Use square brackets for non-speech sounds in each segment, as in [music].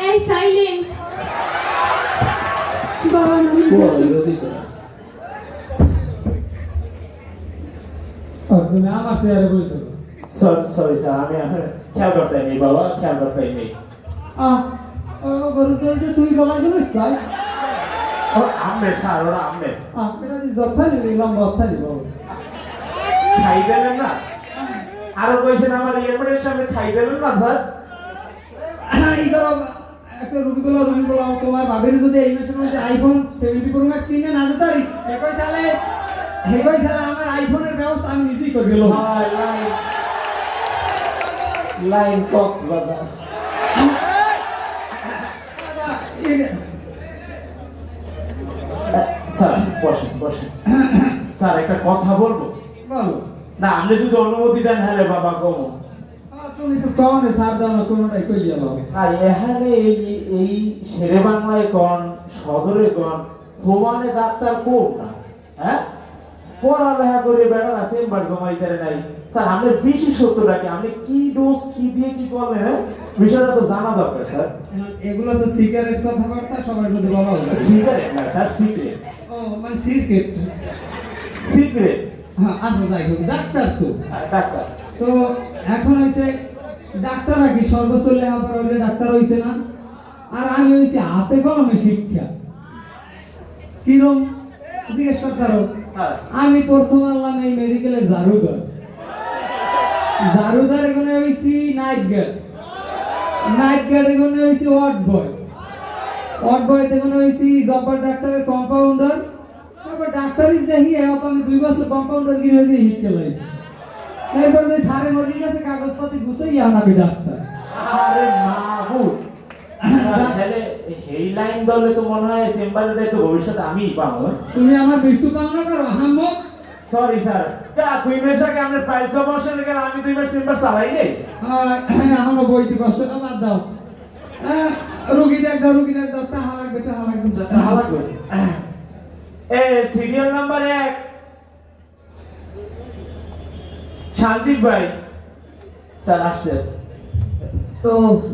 এই সাইলেন্ট। আমি ও, তুমি আমার চেয়ারে বসো সরি সরি স্যার আমি খেয়াল করতে নেই বাবা খেয়াল করতে নেই আহ ও গরু তোরটা তুই গলা জানিস ভাই? ও আমের স্যার ওরা আমের দি যথা নিবি লম্বা অর্থা নিব খাই দিলেন না? আরও কইছেন আমার ইয়ারমেন্টের সামনে খাই দিলেন না স্যার? এই একটা রুগী বলো রুগী বলো তোমার বাবের যদি এই মাসের মধ্যে আইফোন সেভেন্টি প্রো ম্যাক্স কিনে না দিতে পারি? একই সালে একই সালে আমার আইফোনের ব্যবস্থা আমি নিজেই করে লাইন স্যার বসেন বসেন। স্যার একটা কথা বলব? না আপনি যদি অনুমতি দেন হ্যাঁ বাবা কমো। কনে সার দাও না কোনোটাই কই গেল আর এখানে এই এই শেরে বাংলায় কন সদরে কন প্রমাণে ডাক্তার কোন না হ্যাঁ? পড়ালেখা করে বেড়া না চেম্বার জমাইতে নাই। স্যার আমাদের বিশেষত্বটা কি? আপনি কি ডোজ কি দিয়ে কি করলেন হ্যাঁ? বিষয়টা তো জানা দরকার স্যার। এগুলো তো সিগারেট কথাবার্তা সবার মধ্যে বলা হবে। সিগারেট না স্যার সিগারেট। ও মানে সিগারেট। সিগারেট? হ্যাঁ আচ্ছা যাই হোক ডাক্তার তো। ডাক্তার। তো এখন হইছে ডাক্তার আগে সর্বোচ্চ লেখাপড়া ডাক্তার হইছে না? আর আমি হইছি হাতে কলমে শিক্ষা। কিরম? জিজ্ঞেস করতারো হ্যাঁ। আমি প্রথম আনলাম এই মেডিকেলের জারুদার জারুদার এখানে হইছি নাইট গার্ড। নাইট গার্ড এখানে হইছি ওয়ার্ড বয়। ওয়ার্ড বয় এখানে হইছি জব্বার ডাক্তারের কম্পাউন্ডার। তারপর ডাক্তারই দেখি এখন আমি দুই বছর কম্পাউন্ডার গিয়ে দিয়ে হিটকে লাইছি এরপর যে সারের মধ্যে গেছে কাগজপাতি গুছাই আনাবি ডাক্তার। আরে মাহবুব তাহলে এই লাইন দলে তো মনে হয় চেম্বারের দায়িত্ব ভবিষ্যতে আমিই পাবো? তুমি আমার মৃত্যু কামনা করো হাম্মক সরি স্যার তা দুই মাস আগে আপনার ফাইল সমস্যা লেগে আমি দুই মাস চেম্বার চালাই নেই। এখনও বইতে কষ্ট বাদ দাও। রুগী ডাক দাও রুগী ডাক দাও টাহা লাগবে টাহা লাগবে লাগবে। এ সিরিয়াল নাম্বার এক। সানজিব ভাই। স্যার আসতে তো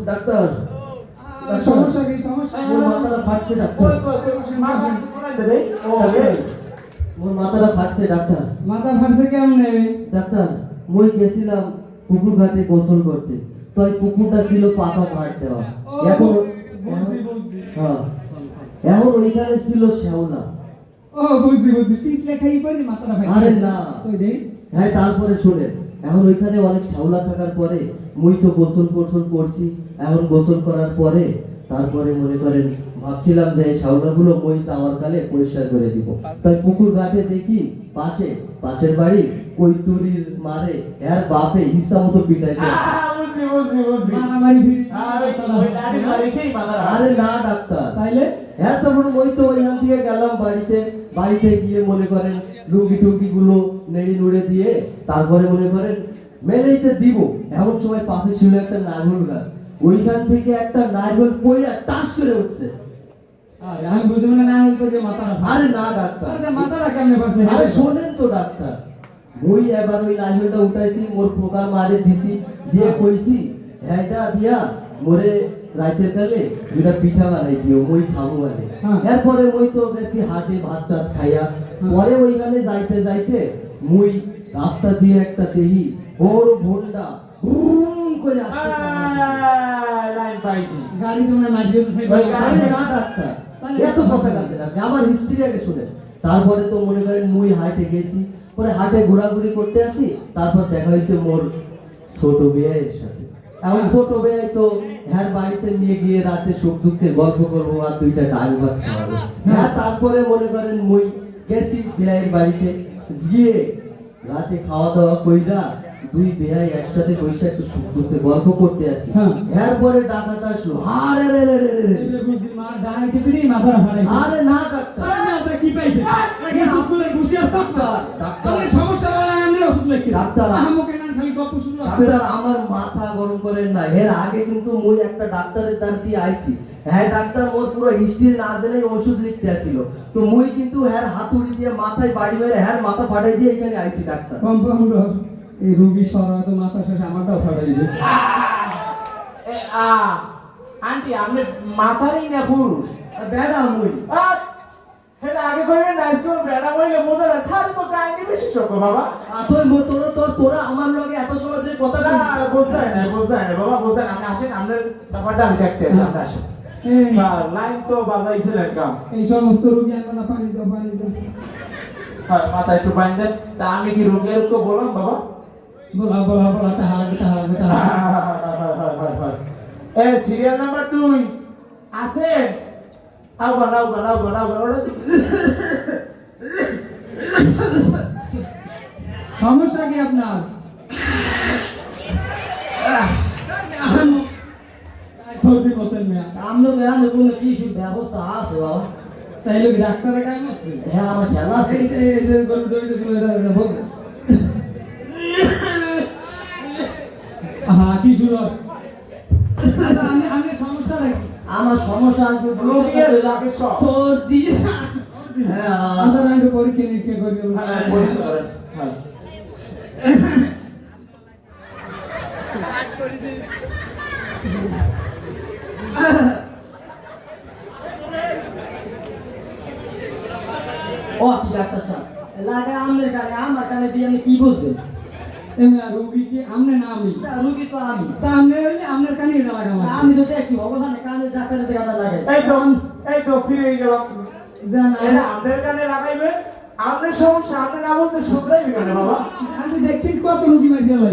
ডাক্তার। আহ, সমস্যা কি সমস্যা? মোর মাথাটা ফাটছে ডাক্তার। ওই তো তুই মা কাছে কোনায় দে রে? ও এই মোর মাথাটা ফাটছে ডাক্তার। মাথা ফাটছে কেমনে? ডাক্তার মই গেছিলাম পুকুর ঘাটে গোসল করতে। তো এই পুকুরটা ছিল পাকা ঘাট দেওয়া। এখন হ্যাঁ। এখন ওইখানে ছিল শ্যাওলা। ও বুঝছি বুঝছি। পিছলে খাই পারি মাথাটা ফাটছে আরে না। ওই দেই হ্যাঁ তারপরে শোনেন এখন ওইখানে অনেক শ্যাওলা থাকার পরে মুই তো গোসল গোসল করছি এখন গোসল করার পরে তারপরে মনে করেন ভাবছিলাম যে এই শ্যাওলাগুলো মই যাওয়ার কালে পরিষ্কার করে দিব। তাই পুকুর ঘাটে দেখি পাশে পাশের বাড়ি কৈতুরির মারে এর বাপে ইচ্ছা মতো পিটাইতে আরে না ডাক্তার। তাইলে? হ্যাঁ তারপর ওই তো ওইখান থেকে গেলাম বাড়িতে বাড়িতে গিয়ে মনে করেন লুঙ্গি টুঙ্গি গুলো নেড়ে নুড়ে দিয়ে তারপরে মনে করেন মেলেইতে দিব। এমন সময় পাশে ছিল একটা নারকেল গাছ। ওইখান থেকে একটা নারকেল পইয়া টাস করে উঠছে। আরে আমি বুঝি না হল করে মাথাটা আরে না ডাক্তার। আরে মাথাটা কেমনে ফাটছে আরে শোনেন তো ডাক্তার। ওই এবার ওই নারকেলটা উঠাইছি মোর পোকার মারে দিছি দিয়ে কইছি হ্যাঁটা দিয়া মোরে রাতের কালে দুটা পিঠা বানাই দিও মই খাব মানে। এরপরে মই তো গেছি হাটে ভাত টাত খাইয়া। পরে ওইখানে যাইতে যাইতে মুই রাস্তা দিয়ে একটা দেহি বড় ভোন্ডা হুম করে লাইন পাইছি। গাড়ি তোমরা মারিয়ে ওই না ডাক্তার। এত কথা কাটতে আপনি আমার হিস্ট্রি আগে শুনেন। তারপরে তো মনে করেন মুই হাটে গেছি পরে হাটে ঘোরাঘুরি করতে আসি তারপর দেখা হয়েছে মোর ছোট বেয়ের সাথে। এখন ছোট বেয়াই তো হ্যার বাড়িতে নিয়ে গিয়ে রাতে সুখ দুঃখের গল্প করব আর দুইটা ডাল ভাত খাওয়াবো। হ্যাঁ তারপরে মনে করেন মুই গেছি বেয়ের বাড়িতে। গিয়ে রাতে খাওয়া দাওয়া কইরা দুই বেয়াই একসাথে বসে একটু সুখ দুঃখের গল্প করতে আসি। হ্যাঁ। এরপরে ডাকাত আসলো। আরে রে রে রে রে আরে না ডাক্তার কি পাইছে? নাকি আব্দুলের ঘুষিয়ার ডাক্তার? ডাক্তার। সমস্যা বলা আমি ওষুধ ডাক্তার। আমাকে না খালি গল্প শুরু ডাক্তার আমার মাথা গরম করেন না। এর আগে কিন্তু মুই একটা ডাক্তারের দ্বার দিয়ে আইছি। হ্যাঁ ডাক্তার মোর পুরো হিস্ট্রি না জেনে ওষুধ লিখতে আসছিল তো মুই কিন্তু হ্যাঁ হাতুড়ি দিয়ে মাথায় বাড়ি মেরে হ্যাঁ মাথা ফাটাই দিয়ে এখানে আইছি ডাক্তার। কম্পাউন্ডার এই রোগী সরা তো মাথা শেষ আমারটাও ফাটাই দিয়েছে। আন্টি আপনি মাথারই না পুরুষ। বেড়া মুই। আহ, সেটা আগে কইবেন না স্কুল বেড়া বইলে বোঝা যায় স্যার তো কাহিনী বিশেষজ্ঞ বাবা। তোর তোর তোরা আমার লগে এত সময় ধরে কথা না। বুঝতে না বুঝতে না বাবা বুঝতে না। আপনি আসেন আপনার ব্যাপারটা আমি দেখতে আছি আপনি আসেন। স্যার লাইন তো বাজাইছিলেন কাম এই সমস্ত রুগী আনব না পানি দাও পানি দাও। হয় মাথায় একটু বাইন দেন। তা আমি কি রোগীর কো বললাম বাবা? বলা বলা বলা টাহা লাগবে টাহা লাগবে টাহা এ সিরিয়াল নাম্বার দুই আছে ওটা সমস্যা কি আপনার? সর্দি বসেন মেয়া? আমলোক এখানে কোনো কিছু ব্যবস্থা আছে বাবা? তাইলে কি ডাক্তারে কাজ করছে হ্যাঁ আমার খেলা আছে। এই যে গরু দড়িতে ছিল এটা এটা বসে হ্যাঁ কি শুরু আচ্ছা, আমি আমি সমস্যাটা কি আমার সমস্যা আছে রোগীর লাগে সব। সর্দি। হ্যাঁ। আচ্ছা আমি পরীক্ষা নিরীক্ষা করি হ্যাঁ পরীক্ষা করেন। হ্যাঁ। ও কি ডাক্তার সাহেব লাগে আমনের কানে আমার কানে দিয়ে আপনি কি বুঝবেন এমনি আর রুগী কি আমনে না আমি তা রুগী তো আমি। তা আমনে হইলে আমনের কানে এটা লাগা লাগবে। আমি তো দেখছি অবস্থানে কানে ডাক্তারের দেখা লাগে। এই তো এই তো ফিরে গেলাম জান এটা আপনার কানে লাগাইবে আপনার সমস্যা আপনি না বলতে শুধরাইবে কেন বাবা? আমি দেখি কত রুগী মাই গেল।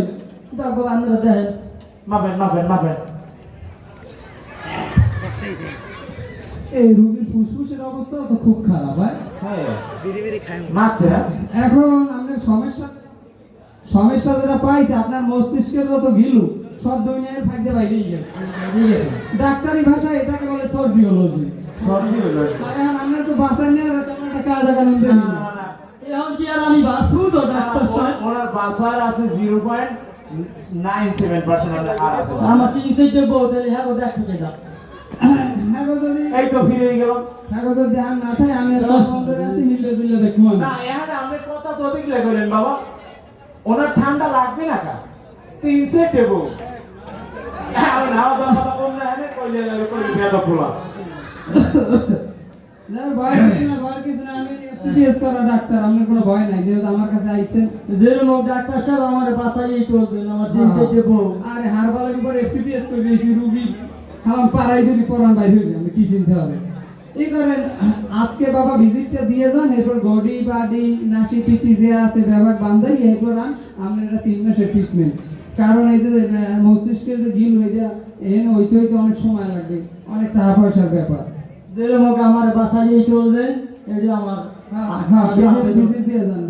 তারপর আপনারা দেখেন। মাপেন মাপেন মাপেন। এই রুগীর ফুসফুসের অবস্থা তো খুব খারাপ হয়? হ্যাঁ। মাছে হ্যাঁ? এখন আপনার সমস্যা সমস্যা যেটা পাইছে আপনার মস্তিষ্কের যত গিলু সব দুনিয়ার ফাইদে বাইরেই গেছে। ডাক্তারি ভাষায় এটাকে বলে সর্দিওলজি। সর্দি এখন আপনার তো বাঁচার নিয়ে তেমন একটা কাজ এখন কি আর আমি বাঁচবো তো ডাক্তার সাহেব? ওনার- ওনার বাসার আছে zero point nine seven percent আমার তিন বউ তাহলে হ্যাঁ ও দেখ থেকে যাক হ্যাঁ গো যদি এই তো ফিরে গেলাম। গো যদি আর না থাকে আমি আছি মিললে জুললে দেখব না এখানে আপনি কথা তো অধিক লেগলেন বাবা। ওনার ঠান্ডা লাগবে না কা তিন সেট দেবো। আর নাও দাও কথা কম না এনে কইলে কইলে বেদ ফুলা না, ভয় কিছু না, ভয় কিছু না, আমি FCTS করা ডাক্তার, আপনার কোনো ভয় নাই, যেহেতু আমার কাছে আইছেন। যেরকম হোক ডাক্তার সাহেব আমার বাসায় আমার তিন বউ আরে হারবালের উপর করে দিয়েছি, রুগী। আমার পাড়ায় যদি পরান বাইর হইবে, আমি কি চিনতে হবে? এই করেন, আজকে বাবা ভিজিটটা দিয়ে যান এরপর গডি বাডি নাসি পিটি যে আছে ব্যাপার বান্ধাই এরপর আন আপনার এটা তিন মাসের ট্রিটমেন্ট কারণ এই যে মস্তিষ্কের যে গিল ওইটা এন হইতে হইতে অনেক সময় লাগবে অনেক টাকা পয়সার ব্যাপার। যেরকম আমার বাসায় চলবেন এটা আমার হ্যাঁ হ্যাঁ দিয়ে যান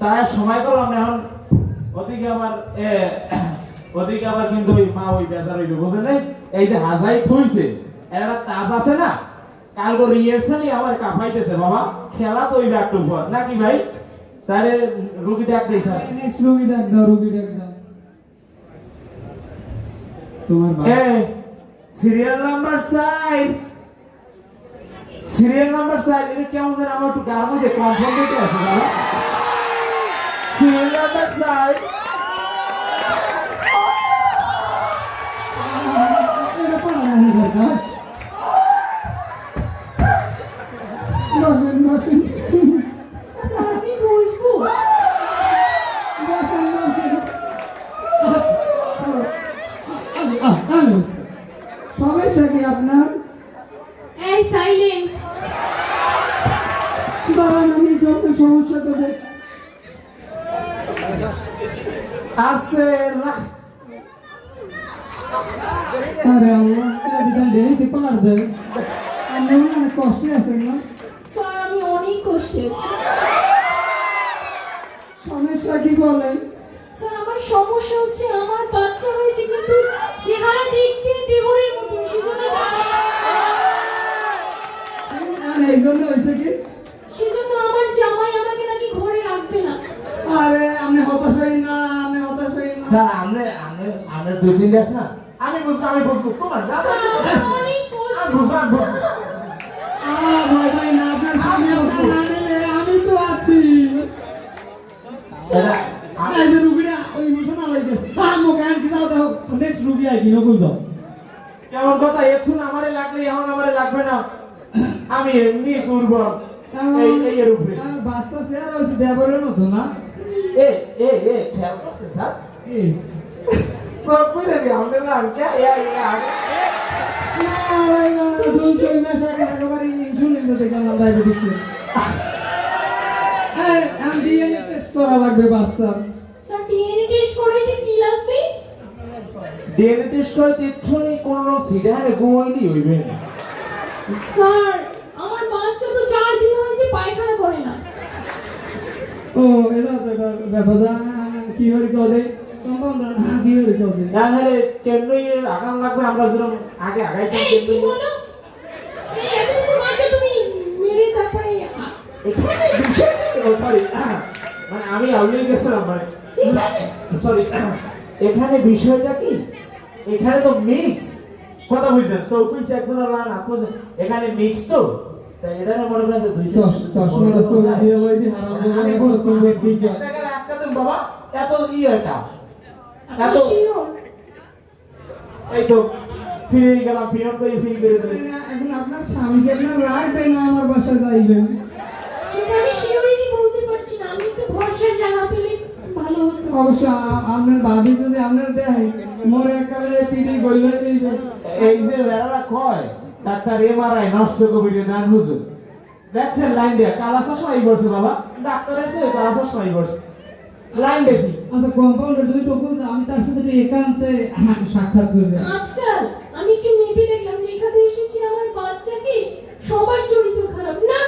তাই সময় করলাম এখন আবার আবার কিন্তু ওই মা ওই? এই যে হাজাই থইছে, এরা তাজ আছে না কালকে রিহার্সালই আমার কাঁপাইতেছে বাবা। খেলা তো ওই একটু পর। নাকি ভাই? তাহলে রুগী ডাক দিই স্যার। রুগী ডাক দাও, রুগী ডাক দাও। তোমার serial number side serial number side এটা কেমন যেন আমার একটু গার মধ্যে কনফার্ম দিতে আছে বাবা। সিরিয়াল নাম্বার সাইড এটা পালানোর দরকার। বসেন, বসেন। আমি বসবো বসেন, বসেন। আহ, আহ, আহ, আহ, সমস্যা কি আপনার এই সাইলেন্ট দাঁড়ান আমি একটু আপনার সমস্যাটা দেখ আছে রাখ আরে আল্লাহ এটা দেরিতে পার দেয় আপনি অনেক কষ্টে আছেন না স্যার আমি অনেক কষ্টে আছি। সমস্যা কি বলেন? স্যার আমার সমস্যা হচ্ছে আমার বাচ্চা হয়েছে কিন্তু চেহারা দেখতে দেবরের মতো সেজন্য এই জন্য হয়েছে কি? সেজন্য আমার জামাই আমাকে নাকি ঘরে রাখবে না। আরে আমি হতাশ হই না আমি হতাশ হই না। স্যার আমরা আমরা আমরা দুই দিন গেছ না? আমি বুঝতে আমি বুঝব। তোমার যা আমি বুঝব আমি বুঝব। আ ভাই ভাই না। আমি তো না এমনি দুর্বল এই এই এর উপরে বাচ্চা শেয়ার হয়েছে দেবরের মতো না এ এ এ খেয়াল করছেন স্যার এই সব করে দিই আমাদের নাম কে এ এ আগে না ভাই না দুই দুই মাস আগে একেবারে ইনসুলিন দিতে গেলাম ডায়াবেটিস এই আমি ডিএনএ টেস্ট করা লাগবে বাচ্চার স্যার ডিএনএ টেস্ট করাইতে কি লাগবে? ডিএনএ টেস্ট করে তিচ্ছুনি কোন সিডে হারে গুয়াইনি হইবে স্যার আমার বাচ্চা তো চার দিন হয়েছে পায়খানা করে না। ও এটা তো এটা ব্যাপার কি হরি কদে? কম্পাউন্ডার কি হরি কদে? না হলে কেনই আগাম লাগবে আমরা যেরকম আগে আগাইতাম কি কেনই বলো এই এতটুকু বাচ্চা তুমি মেরে তারপরে আ- এখানে বিষয়টা কি সরি [coughs] মানে আমি আউলিয়ে গেছিলাম মানে [coughs] সরি [coughs] এখানে বিষয়টা কি? এখানে তো মিক্স কথা বুঝছেন কিছু একজন রান? আপনি এখানে মিক্স তো? তাই এটা না মনে করেন যে দুই চশমাটা চলে দিয়ে হারাম টাকার একটা দিন বাবা এত ই এটা। এত এই তো ফিরে গেলাম ফিরত করে ফিরে করে এখন আপনার স্বামীকে আপনার রাখবে না আমার বাসায় যাইবেন সেটা আমি শিওরিটি বলতে পারছি না আমি একটু ভরসার পেলে ভালো হতো। অবশ্য আপনার ভাবি যদি আপনার দেয় মোর একালে পিডি গইলে এই যে বেড়ারা কয় ডাক্তার এমআরআই নষ্ট কবিরে দেন হুজুর। দেখছেন লাইন দিয়ে? কালা চশমাই বলছে বাবা। ডাক্তারের সে কালা চশমাই বলছে। লাইন দেখি আচ্ছা কম্পাউন্ডার তুমি টকুল আমি তার সাথে একটু একান্তে সাক্ষাৎ করবে আজকাল আমি একটু মেপে দেখলাম লেখাতে এসেছি আমার বাচ্চাকে সবার চরিত্র খারাপ। না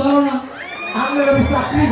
ভালো না। আমরা আমি চাকরি